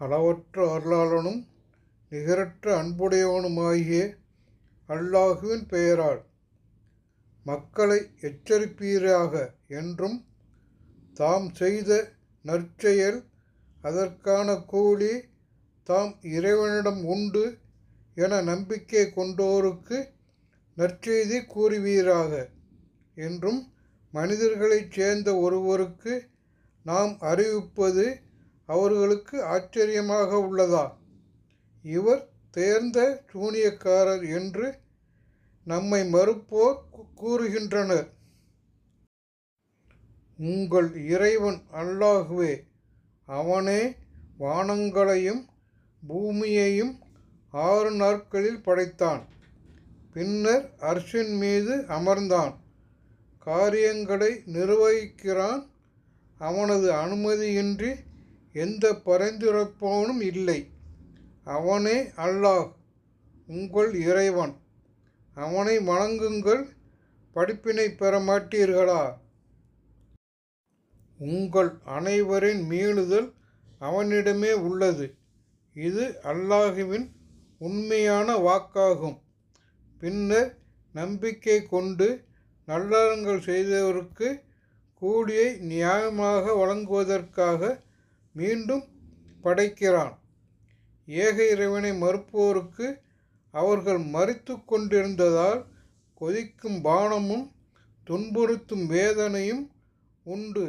அளவற்ற அருளாளனும் நிகரற்ற அன்புடையவனுமாகிய அல்லாஹுவின் பெயரால் மக்களை எச்சரிப்பீராக என்றும் தாம் செய்த நற்செயல் அதற்கான கூலி தாம் இறைவனிடம் உண்டு என நம்பிக்கை கொண்டோருக்கு நற்செய்தி கூறுவீராக என்றும் மனிதர்களைச் சேர்ந்த ஒருவருக்கு நாம் அறிவிப்பது அவர்களுக்கு ஆச்சரியமாக உள்ளதா? இவர் தேர்ந்த சூனியக்காரர் என்று நம்மை மறுப்போர் கூறுகின்றனர். உங்கள் இறைவன் அல்லாஹுவே அவனே வானங்களையும் பூமியையும் ஆறு நாட்களில் படைத்தான். பின்னர் அர்ஷின் மீது அமர்ந்தான். காரியங்களை நிர்வகிக்கிறான். அவனது அனுமதியின்றி எந்த பரிந்துரைப்பவனும் இல்லை. அவனே அல்லாஹ் உங்கள் இறைவன். அவனை வணங்குங்கள் படிப்பினை பெற மாட்டீர்களா? உங்கள் அனைவரின் மீளுதல் அவனிடமே உள்ளது. இது அல்லாஹுவின் உண்மையான வாக்காகும். பின்னர் நம்பிக்கை கொண்டு நல்லறங்கள் செய்தவருக்கு கூலியை நியாயமாக வழங்குவதற்காக மீண்டும் படைக்கிறான். ஏக இறைவனை மறுப்போருக்கு அவர்கள் மறித்து கொண்டிருந்ததால் கொதிக்கும் பானமும் துன்புறுத்தும் வேதனையும் உண்டு.